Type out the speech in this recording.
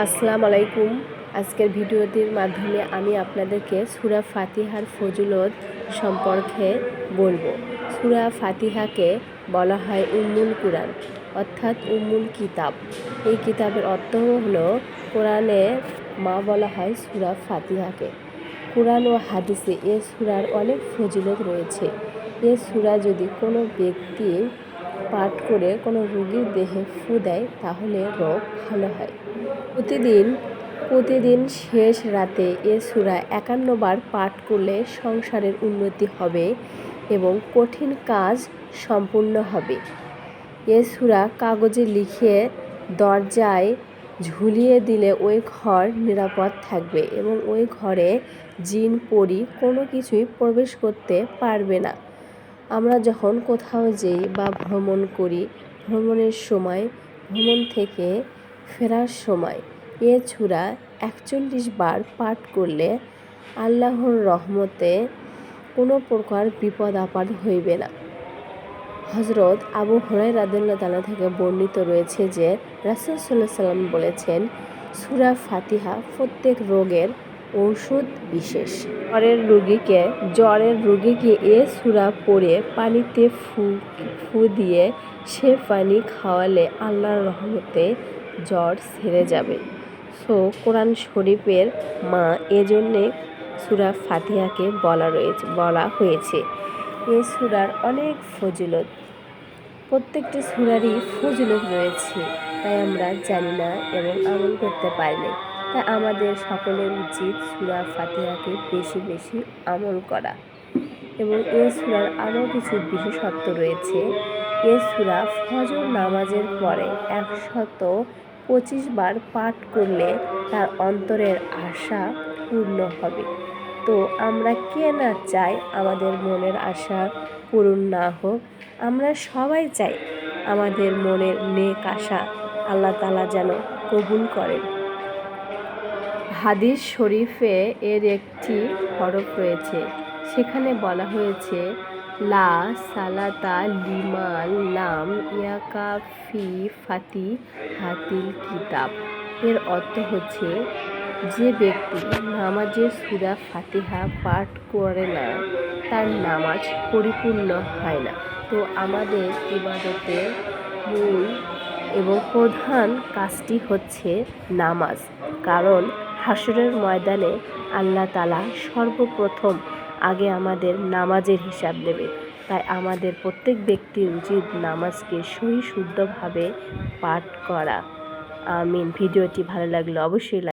আসসালামু আলাইকুম। আজকের ভিডিওটির মাধ্যমে আমি আপনাদেরকে সুরা ফাতিহার ফজিলত সম্পর্কে বলব। সুরা ফাতিহাকে বলা হয় উম্মুল কুরআন, অর্থাৎ উম্মুল কিতাব। এই কিতাবের অর্থ হলো, কোরআনে মা বলা হয় সুরা ফাতিহাকে। কোরআন ও হাদিসে এ সুরার অনেক ফজিলত রয়েছে। এ সুরা যদি কোনো ব্যক্তি পাঠ করে কোনো রোগীর দেহে ফু দেয়, তাহলে রোগ ভালো হয়। প্রতিদিন প্রতিদিন শেষ রাতে এ সুরা একান্ন বার পাঠ করলে সংসারের উন্নতি হবে এবং কঠিন কাজ সম্পূর্ণ হবে। এ সুরা কাগজে লিখে দরজায় ঝুলিয়ে দিলে ওই ঘর নিরাপদ থাকবে এবং ওই ঘরে জিন পরি কোনো কিছুই প্রবেশ করতে পারবে না। আমরা যখন কোথাও যেই বা ভ্রমণ করি, ভ্রমণের সময়, ভ্রমণ থেকে ফেরার সময়, এ ছুরা একচল্লিশ বার পাঠ করলে আল্লাহর রহমতে কোনো প্রকার বিপদ আপদ হইবে না। হজরত আবু হরাই রাদুল্লাহ তালা থেকে বর্ণিত রয়েছে যে রাসুল সাল্লাহ সাল্লাম বলেছেন, সুরা ফাতিহা প্রত্যেক রোগের ঔষধ বিশেষ। জ্বরের রুগীকে জ্বরের রুগীকে এ সুরা পরে পানিতে ফু ফু দিয়ে সে পানি খাওয়ালে আল্লাহর রহমতে জ্বর সেরে যাবে। সো, কোরআন শরীফের মা এজন্যে সুরা ফাতিহাকে বলা রয়েছে, বলা হয়েছে। এ সুরার অনেক ফজিলত। প্রত্যেকটি সুরারই ফজিলত রয়েছে, তাই আমরা জানি না এবং আমল করতে পারি তাই আমাদের সকলের উচিত সুরা ফাতিহাকে বেশি বেশি আমল করা। এবং এ সুরার আরও কিছু বিশেষত্ব রয়েছে। এ সুরা ফজর নামাজের পরে একশত পঁচিশ বার পাঠ করলে তার অন্তরের আশা পূর্ণ হবে। তো আমরা কে না চাই আমাদের মনের আশা পূরণ না হোক, আমরা সবাই চাই আমাদের মনের নেক আশা আল্লাহ তালা যেন কবুল করেন। হাদিস শরীফে এর একটি হরফ রয়েছে। সেখানে বলা হয়েছে, লা সালাতা লিমাল নাম ইয়াকা ফি ফাতি হাতিল কিতাব। এর অর্থ হচ্ছে, যে ব্যক্তি নামাজের সুরা ফাতিহা পাঠ করে না, তার নামাজ পরিপূর্ণ হয় না। তো আমাদের ইবাদতের মূল এবং প্রধান কাজটি হচ্ছে নামাজ। কারণ হাসরের ময়দানে আল্লাহ তালা সর্বপ্রথম আগে আমাদের নামাজের হিসাব নেবে। তাই আমাদের প্রত্যেক ব্যক্তির উচিত নামাজকে সহি শুদ্ধভাবে পাঠ করা। আমিন। ভিডিওটি ভালো লাগলে অবশ্যই